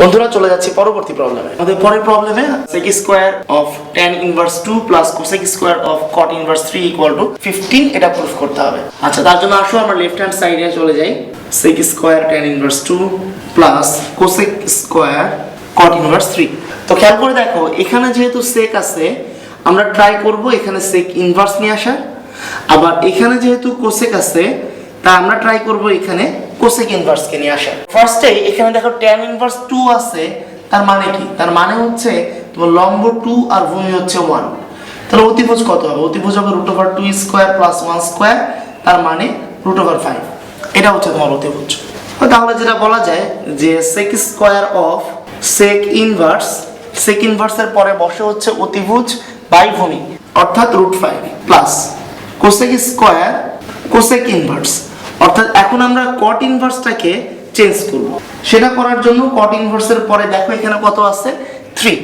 বন্ধুরা চলে যাচ্ছি পরবর্তী প্রবলেমে আমাদের পরের প্রবলেমে sec square of tan inverse 2 plus cosec square of cot inverse 3 equal to 15 এটা প্রুফ করতে হবে। আচ্ছা তার জন্য আসো আমরা লেফট হ্যান্ড সাইডে চলে যাই। sec square tan inverse 2 plus cosec square cot inverse 3 তো খেয়াল করে দেখো এখানে যেহেতু sec আছে আমরা ট্রাই করব এখানে sec ইনভার্স নিয়ে আসার। আবার এখানে যেহেতু কোসেক আছে তা আমরা ট্রাই করব এখানে কোসেক ইনভার্সকে নিয়ে আসা। ফার্স্টে এখানে দেখো ট্যান ইনভার্স টু আছে, তার মানে কি? তার মানে হচ্ছে তোমার লম্ব টু আর ভূমি হচ্ছে ওয়ান তাহলে অতিভুজ কত হবে? অতিভুজ হবে root over two square plus one square তার মানে রুট ওভার ফাইভ এটা হচ্ছে তোমার অতিভুজ। তাহলে যেটা বলা যায় যে sec square of sec inverse sec ইনভার্সের পরে বসে হচ্ছে অতিভুজ বাই ভূমি, অর্থাৎ root five plus cosec square cosec inverse অর্থাৎ এখন আমরা কট ইনভার্সটাকে চেঞ্জ করব। সেটা করার জন্য কট ইনভার্সের পরে দেখো এখানে কত আছে? থ্রি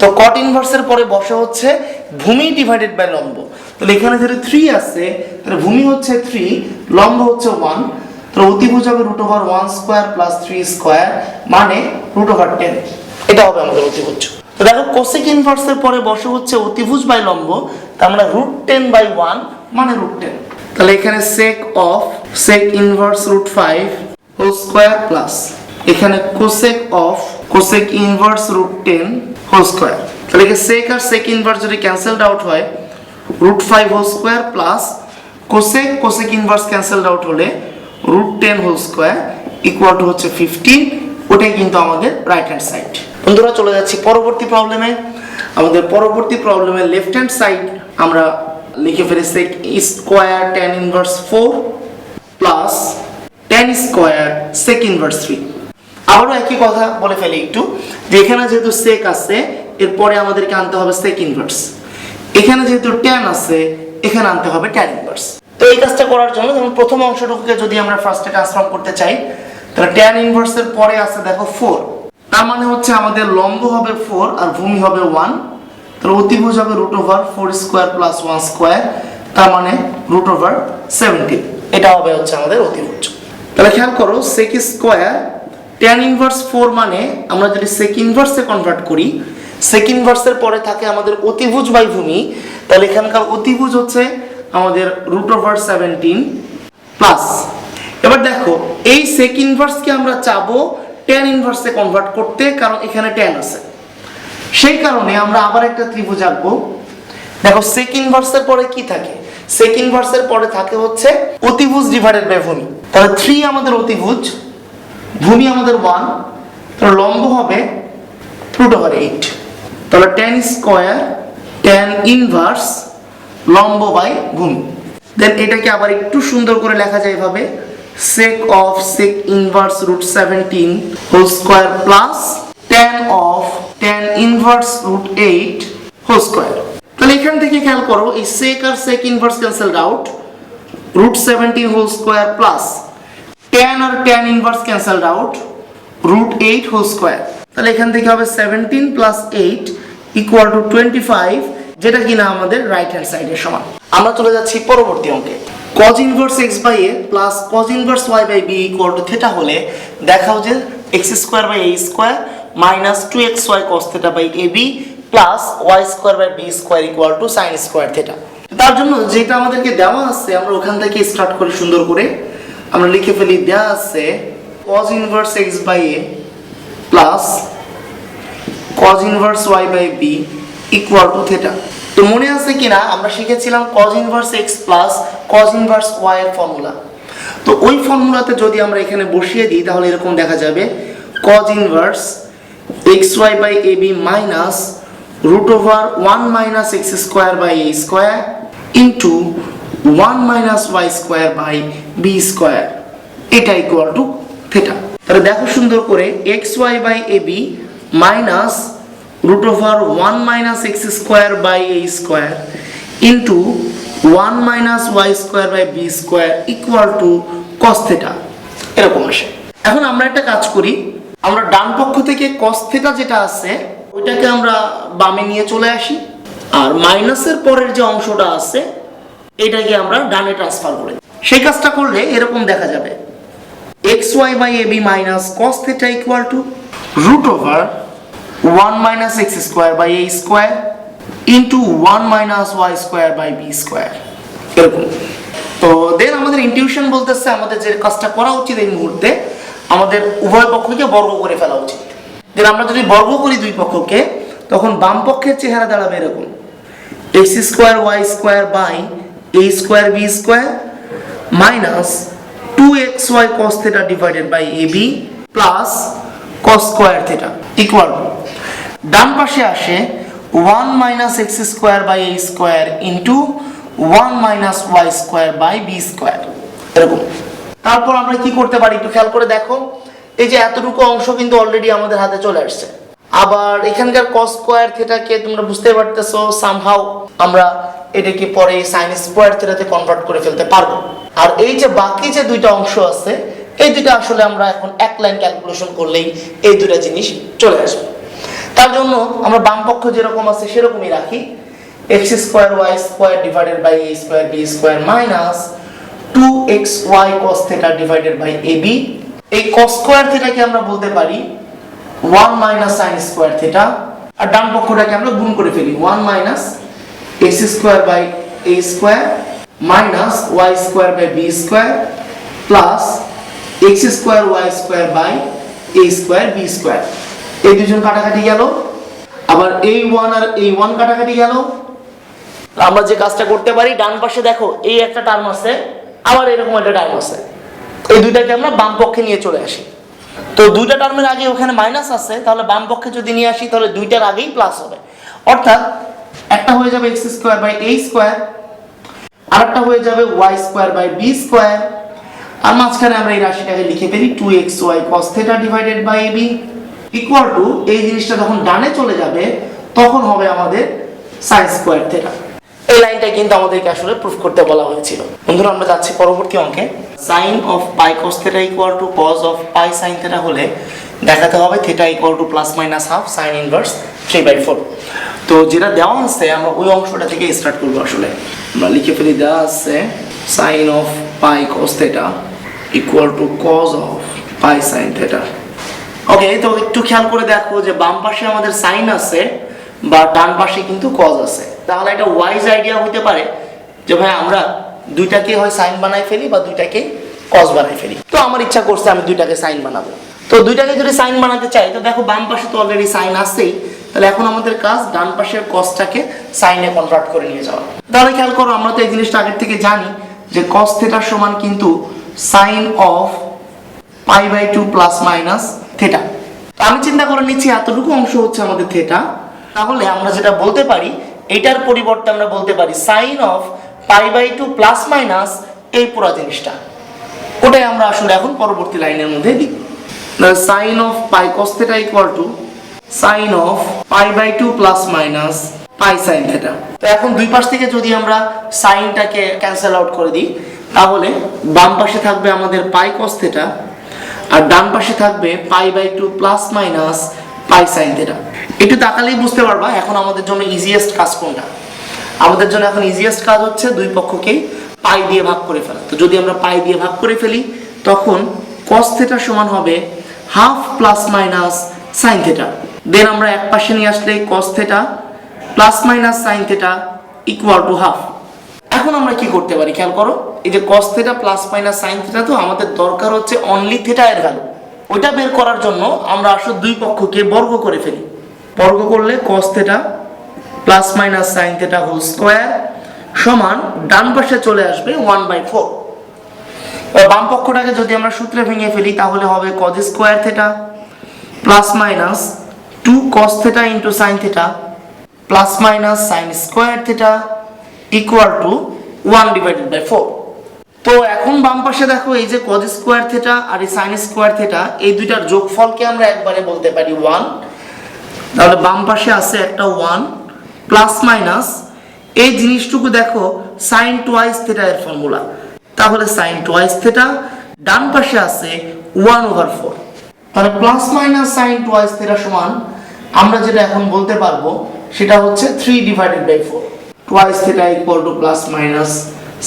তো কট ইনভার্সের পরে বসে হচ্ছে ভূমি ডিভাইডেড বাই লম্ব। তাহলে এখানে যেটা থ্রি আছে তাহলে ভূমি হচ্ছে থ্রি লম্ব হচ্ছে ওয়ান তাহলে অতিভুজ হবে root over one square plus three square মানে রুট ওভার টেন এটা হবে আমাদের অতিভুজ। তো দেখো কোসেক ইনভার্সের পরে বসে হচ্ছে অতিভুজ বাই লম্ব তা আমরা রুট টেন বাই ওয়ান মানে রুট টেন তাহলে এখানে sec of sec inverse root five whole square plus এখানে cosec of cosec inverse root ten whole square তাহলে এখানে সেক আর সেক ইনভার্স যদি ক্যান্সেলড আউট হয় root five whole square plus cosec cosec inverse cancelled out হলে root ten whole square equal to হচ্ছে fifteen ওটাই কিন্তু আমাদের রাইট হ্যান্ড সাইড বন্ধুরা, চলে যাচ্ছি পরবর্তী প্রবলেমে আমাদের পরবর্তী প্রবলেমে লেফট হ্যান্ড সাইড আমরা লিখে ফেলি sec square tan inverse four plus tan square sec inverse three আবারও একই কথা বলে ফেলি একটু, যে এখানে যেহেতু সেক আছে, এরপরে আমাদেরকে আনতে হবে সেক ইনভার্স এখানে যেহেতু ট্যান আছে, এখানে আনতে হবে ট্যান ইনভার্স তো এই কাজটা করার জন্য যেমন প্রথম অংশটুকুকে যদি আমরা ফার্স্টে ট্রান্সফর্ম করতে চাই, তাহলে ট্যান ইনভার্সের পরে আছে দেখো ফোর তার মানে হচ্ছে আমাদের লম্ব হবে ফোর আর ভূমি হবে ওয়ান তাহলে অতিভুজ হবে root over four square plus one square তার মানে রুট ওভার সেভেন্টিন এটা হবে হচ্ছে আমাদের অতিভুজ তাহলে খেয়াল করো sec square tan inverse four মানে আমরা যদি সেক ইনভার্সে কনভার্ট করি সেক ইনভার্সের পরে থাকে আমাদের অতিভুজ বাই ভূমি, তাহলে এখানকার অতিভুজ হচ্ছে আমাদের রুট ওভার সেভেন্টিন প্লাস এবার দেখো, এই সেক ইনভার্সকে আমরা চাবো ট্যান ইনভার্সে কনভার্ট করতে, কারণ এখানে ট্যান আছে। সেই কারণে আমরা আবার একটা ত্রিভুজ আঁকবো। দেখো সেকেন্ড ভার্সের পরে কি থাকে? সেকেন্ড ভার্সের পরে থাকে হচ্ছে অতিভুজ ডিভাইডেড বাই ভূমি। তাহলে থ্রি আমাদের অতিভুজ, ভূমি আমাদের ওয়ান তাহলে লম্ব হবে রুট ওভার এইট তাহলে টেন স্কোয়ার টেন ইনভার্স লম্ব বাই ভূমি। দেন এটাকে আবার একটু সুন্দর করে লেখা যায় এভাবে sec of sec inverse root 17 whole square plus tan of tan inverse root 8 whole square তাহলে এখান থেকে খেয়াল করো এই sec আর sec inverse cancelled out root 17 whole square plus tan আর tan inverse cancelled out root 8 whole square তাহলে এখান থেকে হবে 17 plus 8 equal to 25 যেটা কিনা আমাদের রাইট হ্যান্ড সাইডের সমান আমরা চলে যাচ্ছি পরবর্তী অঙ্কে cos inverse x by a plus cos inverse y by b equal to theta হলে দেখাও যে x square by a square minus two x y cos theta by a b plus y square by b square equal to sine square theta তার জন্য যেটা আমাদেরকে দেওয়া আছে, আমরা ওখান থেকে স্টার্ট করি সুন্দর করে। আমরা লিখে ফেলি দেওয়া আছে cos inverse x by a plus cos inverse y by b equal to theta তো মনে আছে কিনা? আমরা শিখেছিলাম cos inverse x plus cos inverse y এর ফর্মুলা তো ওই ফর্মুলাতে যদি আমরা এখানে বসিয়ে দিই, তাহলে এরকম দেখা যাবে। cos inverse xy by ab minus root over one minus x square by a square into one minus y square by b এটা ইকুয়াল টু থিটা তাহলে দেখো সুন্দর করে x y by a b minus root over one minus x square by a square into one minus y square by b square equal to cos theta এরকম আসে। এখন আমরা একটা কাজ করি। আমরা ডান পক্ষ থেকে কস থিটা যেটা আছে, ওইটাকে আমরা বামে নিয়ে চলে আসি। আর মাইনাসের পরের যে অংশটা আছে, এটাকে আমরা ডানে ট্রান্সফার করে। সেই কাজটা করলে এরকম দেখা যাবে। X y by a b minus cos theta equal to root over one minus x square by a square into one minus y square by b square এরকম। তো দেন আমাদের ইনটিউশন বলতেছে আমাদের যে কাজটা করা উচিত এই মুহূর্তে আমাদের উভয় পক্ষকে বর্গ করে ফেলা উচিত। দেন আমরা যদি বর্গ করি দুই পক্ষকে, তখন বাম পক্ষের চেহারা দাঁড়াবে এরকম। X square y square by a square b square minus two x y cos theta divided by a b plus cos square theta equal ডান পাশে আসে one minus x square by a square into one minus y square by b square এরকম। তারপর আমরা কি করতে পারি একটু খেয়াল করে দেখো। এই যে এতটুকু অংশ কিন্তু অলরেডি আমাদের হাতে চলে আসছে। আবার এখানকার কস স্কোয়ার থেটাকে তোমরা বুঝতে পারতেছো সামহাও আমরা এটাকে পরে সাইন স্কোয়ার থেটাতে কনভার্ট করে ফেলতে পারব। আর এই যে বাকি যে দুইটা অংশ আছে, এই দুইটা আসলে আমরা এখন এক লাইন ক্যালকুলেশন করলেই এই দুইটা জিনিস চলে আসবে। তার জন্য আমরা বাম পক্ষ যেরকম আছে সেরকমই রাখি। X square y square divided by a square b square minus two x y cos theta divided by a b এই কস স্কোয়ার থেটাকে আমরা বলতে পারি one minus sine square theta আর ডান পক্ষটাকে আমরা গুণ করে ফেলি one minus x square by a square minus y square by b square plus x square y square by a square b square এই দুজন কাটাকাটি গেল। আবার এই ওয়ান আর এই ওয়ান কাটাকাটি গেল। আমরা যে কাজটা করতে পারি, ডান পাশে দেখো, এই একটা টার্ম আছে আবার এরকম একটা টার্ম আছে এই দুইটাকে আমরা বাম পক্ষে নিয়ে চলে আসি। তো দুইটা টার্মের আগে ওখানে মাইনাস আছে, তাহলে বাম পক্ষে যদি নিয়ে আসি, তাহলে দুইটার আগেই প্লাস হবে। অর্থাৎ একটা হয়ে যাবে x square by a square আর একটা হয়ে যাবে y square by b square আর মাঝখানে আমরা এই রাশিটাকে লিখে ফেলি two x y cos theta divided by a b equal to এই জিনিসটা যখন ডানে চলে যাবে, তখন হবে আমাদের সাইন স্কোয়ার থেটা এই লাইনটা কিন্তু আমাদেরকে আসলে প্রুফ করতে বলা হয়েছিল। বন্ধুরা, আমরা যাচ্ছি পরবর্তী অঙ্কে। Sine of pi cos theta equal to cos of pi sine theta হলে দেখাতে হবে theta equal to plus minus half sine inverse three by four তো যেটা দেওয়া আছে, আমরা ওই অংশটা থেকে স্টার্ট করব আসলে। আমরা লিখে ফেলি, দেওয়া আছে sine of pi cos theta equal to cos of pi sine theta okay তো একটু খেয়াল করে দেখো যে বাম পাশে আমাদের সাইন আছে বা ডান পাশে কিন্তু কজ আছে। তাহলে একটা ওয়াইজ আইডিয়া হতে পারে যে ভাই আমরা দুইটাকে হয় সাইন বানাই ফেলি বা দুইটাকে কজ বানাই ফেলি। তো আমার ইচ্ছা করছে আমি দুইটাকে সাইন বানাবো। তো দুইটাকে যদি সাইন বানাতে চাই, তো দেখো বাম পাশে তো অলরেডি সাইন আসছেই তাহলে এখন আমাদের কাজ ডান পাশের কজটাকে সাইনে কনভার্ট করে নিয়ে যাওয়া। তাহলে খেয়াল করো, আমরা তো এই জিনিসটা আগের থেকে জানি যে কস থেটার সমান কিন্তু sine of pi by two plus minus theta আমি চিন্তা করে নিচ্ছি, এতটুকু অংশ হচ্ছে আমাদের থেটা তাহলে আমরা যেটা বলতে পারি, এটার পরিবর্তে আমরা বলতে পারি sine of pi by two plus minus এই পুরো জিনিসটা। ওটাই আমরা আসলে এখন পরবর্তী লাইনের মধ্যে দিই। Sine of pi cos theta equal to sine of pi by two plus minus pi sine theta তো এখন দুই পাশ থেকে যদি আমরা সাইনটাকে ক্যান্সেল আউট করে দিই, তাহলে বাম পাশে থাকবে আমাদের পাই কস থেটা আর ডান পাশে থাকবে pi by two plus minus pi sine theta একটু তাকালেই বুঝতে পারবা এখন আমাদের জন্য ইজিয়েস্ট কাজ কোনটা। আমাদের জন্য এখন ইজিয়েস্ট কাজ হচ্ছে দুই পক্ষকে পাই দিয়ে ভাগ করে ফেলা। তো যদি আমরা পাই দিয়ে ভাগ করে ফেলি, তখন কস থেটা সমান হবে half plus minus sine theta then আমরা এক পাশে নিয়ে আসলে cos theta plus minus sine theta equal to half এখন আমরা কি করতে পারি খেয়াল করো, এই যে cos theta plus minus sine theta তো আমাদের দরকার হচ্ছে অনলি থেটা এর ভ্যালু ওইটা বের করার জন্য আমরা আসলে দুই পক্ষকে বর্গ করে ফেলি। বর্গ করলে cos theta plus minus sine theta whole square সমান ডান পাশে চলে আসবে ওয়ান বাই ফোর বাম পক্ষটাকে যদি আমরা সূত্রে ভেঙে ফেলি, তাহলে হবে cos square theta plus minus two cos theta into sine theta plus minus sine square theta equal to one divided by four তো এখন বাম পাশে দেখো এই যে কজ স্কোয়ার থেটা আর এই সাইন স্কোয়ার থেটা এই দুইটার যোগফলকে আমরা একবারে বলতে পারি ওয়ান তাহলে বাম পাশে আছে একটা ওয়ান প্লাস মাইনাস এই জিনিসটুকু দেখো সাইন টোয়াইস থেটা এর ফর্মুলা তাহলে সাইন টোয়াইস থেটা ডান পাশে আছে ওয়ান ওভার ফোর তাহলে plus minus sine twice theta সমান, আমরা যেটা এখন বলতে পারব, সেটা হচ্ছে three divided by four twice theta equal to plus minus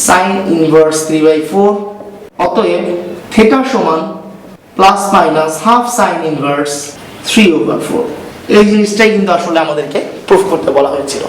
sine inverse three by four অতএব থেটা সমান plus minus half sine inverse three over four এই জিনিসটাই কিন্তু আসলে আমাদেরকে প্রুফ করতে বলা হয়েছিল।